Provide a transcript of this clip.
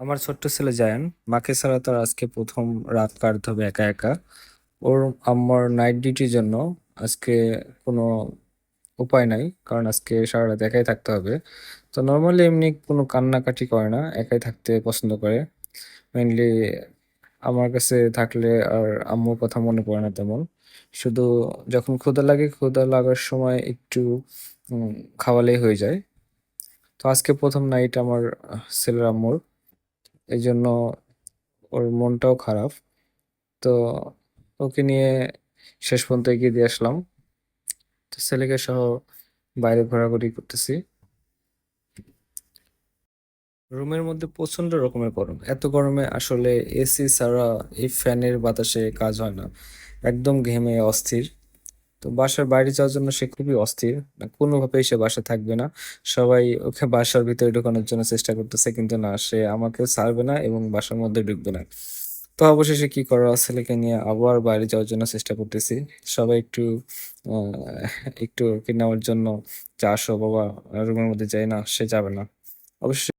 আমার ছোট্ট ছেলে জায়ান, মাকে ছাড়া তার আজকে প্রথম রাত কাটতে হবে একা একা। ওর আম্মার নাইট ডিউটির জন্য আজকে কোনো উপায় নাই, কারণ আজকে সারা রাত একাই থাকতে হবে। তো নর্মালি এমনি কোনো কান্নাকাটি করে না, একাই থাকতে পছন্দ করে। মেইনলি আমার কাছে থাকলে আর আম্মুর কথা মনে পড়ে না তেমন। শুধু যখন ক্ষুধা লাগে, ক্ষুধা লাগার সময় একটু খাওয়ালেই হয়ে যায়। তো আজকে প্রথম নাইট আমার ছেলের আম্মুর। এই জন্য ওর মনটাও খারাপ। তো ওকে নিয়ে শেষ পর্যন্ত এগিয়ে দিয়ে আসলাম। তো ছেলেকে সহ বাইরে ঘোরাঘুরি করতেছি। রুমের মধ্যে প্রচণ্ড রকমের গরম। এত গরমে আসলে এসি ছাড়া এই ফ্যানের বাতাসে কাজ হয় না। একদম ঘেমে, অস্থির। তো বাসার বাইরে যাওয়ার জন্য সে খুবই অস্থির। না কোনোভাবেই সে বাসা থাকবে না। সবাই ওকে বাসার ভিতরে ঢোকানোর জন্য চেষ্টা করতেছে, কিন্তু না, সে আমাকেও ছাড়বে না এবং বাসার মধ্যে ঢুকবে না। তো অবশেষে কি করা ছেলেকে নিয়ে আবার বাইরে যাওয়ার জন্য চেষ্টা করতেছি। সবাই একটু একটু নেওয়ার জন্য যে আসো বাবা রুমের মধ্যে যাই না, সে যাবে না। অবশ্যই